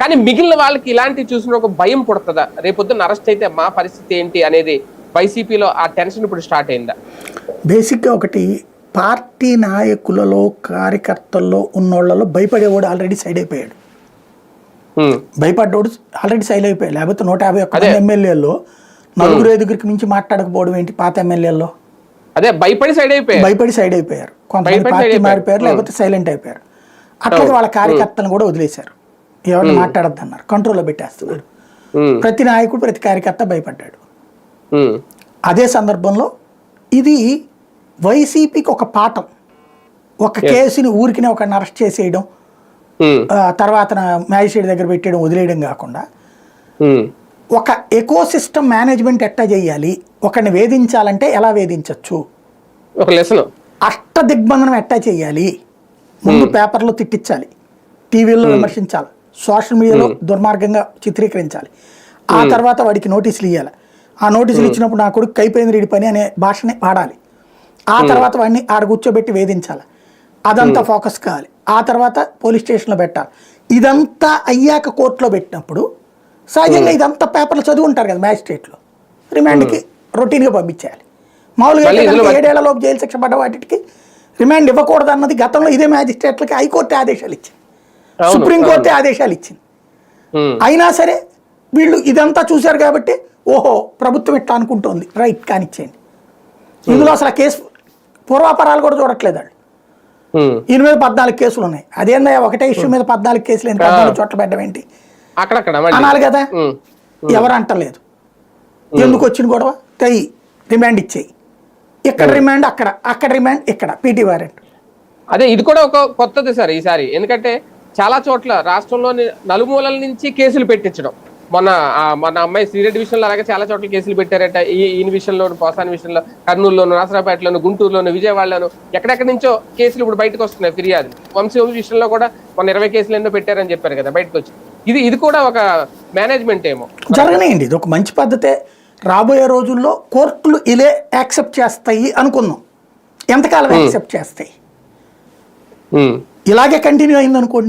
కానీ మిగిలిన వాళ్ళకి ఇలాంటివి చూసిన ఒక భయం పుడుతుందా? రేపొద్దున అరెస్ట్ అయితే మా పరిస్థితి ఏంటి అనేది వైసీపీలో ఆ టెన్షన్ ఇప్పుడు స్టార్ట్ అయిందా? బేసిక్గా ఒకటి పార్టీ నాయకులలో కార్యకర్తల్లో ఉన్నోళ్ళలో భయపడేవాడు ఆల్రెడీ సైడ్ అయిపోయాడు. భయపడ్డోడు ఆల్రెడీ సైడ్ అయిపోయాడు. లేకపోతే నూట యాభై ఒక్క ఎమ్మెల్యేల్లో నలుగురు ఐదుగురికి మించి మాట్లాడకపోవడం ఏంటి పాత ఎమ్మెల్యేల్లో? అదే భయపడి సైడ్ అయిపోయారు. భయపడి సైడ్ అయిపోయారు. కొంతమంది పార్టీ. మారిపోయారు లేకపోతే సైలెంట్ అయిపోయారు. అట్లాగే వాళ్ళ కార్యకర్తలను కూడా వదిలేశారు. ఎవరిని మాట్లాడద్దన్నారు. కంట్రోల్లో పెట్టేస్తున్నారు ప్రతి నాయకుడు ప్రతి కార్యకర్త భయపడ్డాడు. అదే సందర్భంలో ఇది వైసీపీకి ఒక పాఠం. ఒక కేసుని ఊరికినే ఒకరిని అరెస్ట్ చేసేయడం తర్వాత మ్యాజిస్ట్రేట్ దగ్గర పెట్టేయడం వదిలేయడం కాకుండా ఒక ఎకో సిస్టమ్ మేనేజ్మెంట్ ఎట్టా చేయాలి? ఒకరిని వేధించాలంటే ఎలా వేధించవచ్చు ఒక లెసన్. అష్ట దిగ్బంధనం ఎట్టా చేయాలి? ముందు పేపర్లో తిట్టించాలి. టీవీలో విమర్శించాలి. సోషల్ మీడియాలో దుర్మార్గంగా చిత్రీకరించాలి. ఆ తర్వాత వాడికి నోటీసులు ఇవ్వాలి ఆ నోటీసులు ఇచ్చినప్పుడు నా కొడుకు కైపోయింది రీడి పని అనే భాషని వాడాలి. ఆ తర్వాత వాడిని ఆడ కూర్చోబెట్టి వేధించాలి. అదంతా ఫోకస్ కావాలి. ఆ తర్వాత పోలీస్ స్టేషన్లో పెట్టాలి. ఇదంతా అయ్యాక కోర్టులో పెట్టినప్పుడు సహజంగా ఇదంతా పేపర్లు చదివి ఉంటారు కదా మ్యాజిస్ట్రేట్లో. రిమాండ్కి రొటీన్గా పంపించేయాలి. మామూలుగా ఏడేళ్ళలోపు జైలు శిక్ష పడ్డ వాటికి రిమాండ్ ఇవ్వకూడదు అన్నది గతంలో ఇదే మ్యాజిస్ట్రేట్లకి హైకోర్టు ఆదేశాలు ఇచ్చింది. సుప్రీంకోర్టు ఆదేశాలు ఇచ్చింది అయినా సరే వీళ్ళు ఇదంతా చూశారు కాబట్టి ఓహో ప్రభుత్వం ఇట్లా అనుకుంటోంది. రైట్ కానిచ్చేయండి. ఇందులో అసలు ఆ కేసు పూర్వాపరాలు కూడా చూడట్లేదు వాళ్ళు. ఈయన మీద పద్నాలుగు కేసులు ఉన్నాయి. అదేందా ఒకటే ఇష్యూ మీద పద్నాలుగు కేసులు ఏంటి పద్నాలుగు చోట్ల పెట్టడం ఏంటి? అనాలి కదా. ఎవరు అంటలేదు. ఎందుకు వచ్చిన గొడవ? తెయ్యి రిమాండ్ ఇచ్చేయి. ఇక్కడ రిమాండ్ అక్కడ. అక్కడ రిమాండ్ ఇక్కడ. PT warrant. అదే ఇది కూడా ఒక కొత్తది సార్ ఈసారి. ఎందుకంటే చాలా చోట్ల రాష్ట్రంలోని నలుమూలల నుంచి కేసులు పెట్టించడం. మొన్న మన అమ్మాయి శ్రీరెడ్డి విషయంలో అలాగే చాలా చోట్ల కేసులు పెట్టారట. ఈ ఈయన విషయంలో పోసాని విషయంలో కర్నూలులోను నాసరాపేటలోను గుంటూరులోను విజయవాడలోను ఎక్కడెక్కడి నుంచో కేసులు ఇప్పుడు బయటకు వస్తున్నాయి ఫిర్యాదులు వంశీ విషయంలో కూడా మొన్న ఇరవై కేసులు ఎన్నో పెట్టారని చెప్పారు కదా బయటకు వచ్చి ఇది ఇది కూడా ఒక మేనేజ్మెంట్ ఏమో. జరగనేయండి. ఇది ఒక మంచి పద్ధతే. రాబోయే రోజుల్లో కోర్టులు ఇలే యాక్సెప్ట్ చేస్తాయి అనుకుందాం ఎంతకాలం యాక్సెప్ట్ చేస్తాయి. ఇలాగే కంటిన్యూ అయింది అనుకోండి